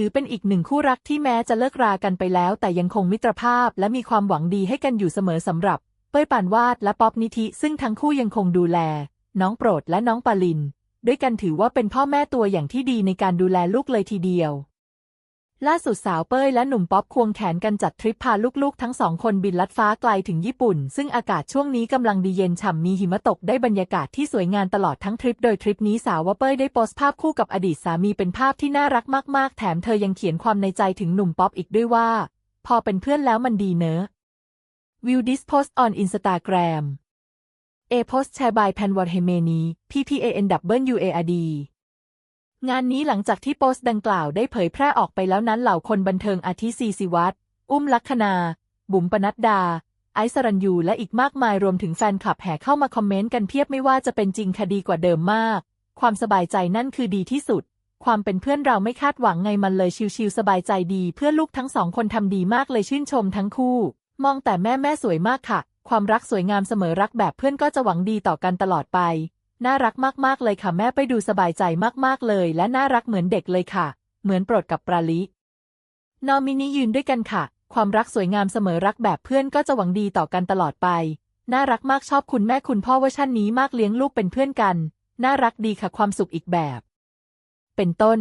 ถือเป็นอีกหนึ่งคู่รักที่แม้จะเลิกรากันไปแล้ว แต่ยังคงมิตรภาพและมีความหวังดีให้กันอยู่เสมอสำหรับ เป้ยปานวาดและป๊อบนิธิ ซึ่งทั้งคู่ยังคงดูแล น้องโปรดและน้องปาลิน ด้วยกันถือว่าเป็นพ่อแม่ตัวอย่างที่ดีในการดูแลลูกเลยทีเดียว ล่าสุดสาวเป้ยและหนุ่มป๊อปควงแขนกันจัดทริปพาลูกๆ ทั้งสองคนบินลัดฟ้าไกลถึงญี่ปุ่น ซึ่งอากาศช่วงนี้กำลังดีเย็นฉ่ำมีหิมะตกได้บรรยากาศที่สวยงามตลอดทั้งทริป โดยทริปนี้สาวว่าเป้ยได้โพสต์ภาพคู่กับอดีตสามีเป็นภาพที่น่ารักมากๆ แถมเธอยังเขียนความในใจถึงหนุ่มป๊อปอีกด้วยว่า พอเป็นเพื่อนแล้วมันดีเนอะ View this post on Instagram A post shared by Panwar Hemeni PPANWARD งานนี้หลังจากที่โพสต์ดังกล่าวได้เผยแพร่ออกไปแล้วนั้นเหล่าคนบันเทิงอาทิซีสิวัตรอุ้มลักษณา บุ๋มปนัดดา ไอซ์สรัญยูและอีกมากมายรวมถึงแฟนคลับแห่เข้ามาคอมเมนต์กันเพียบไม่ว่าจะเป็นจริงคดีกว่าเดิมมาก ความสบายใจนั่นคือดีที่สุด ความเป็นเพื่อนเราไม่คาดหวังไงมันเลยชิวๆสบายใจดี เพื่อลูกทั้งสองคนทำดีมากเลยชื่นชมทั้งคู่ มองแต่แม่แม่สวยมากค่ะ ความรักสวยงามเสมอรักแบบเพื่อนก็จะหวังดีต่อกันตลอดไป น่ารักมากๆเลยค่ะแม่ไปดูสบายใจมากๆเลย และน่ารักเหมือนเด็กเลยค่ะ เหมือนโปรดกับปราลินอมินียืนด้วยกันค่ะ ความรักสวยงามเสมอรักแบบเพื่อนก็จะหวังดีต่อกันตลอดไป น่ารักมากชอบคุณแม่คุณพ่อเวอร์ชันนี้มากเลี้ยงลูกเป็นเพื่อนกัน น่ารักดีค่ะความสุขอีกแบบ เป็นต้น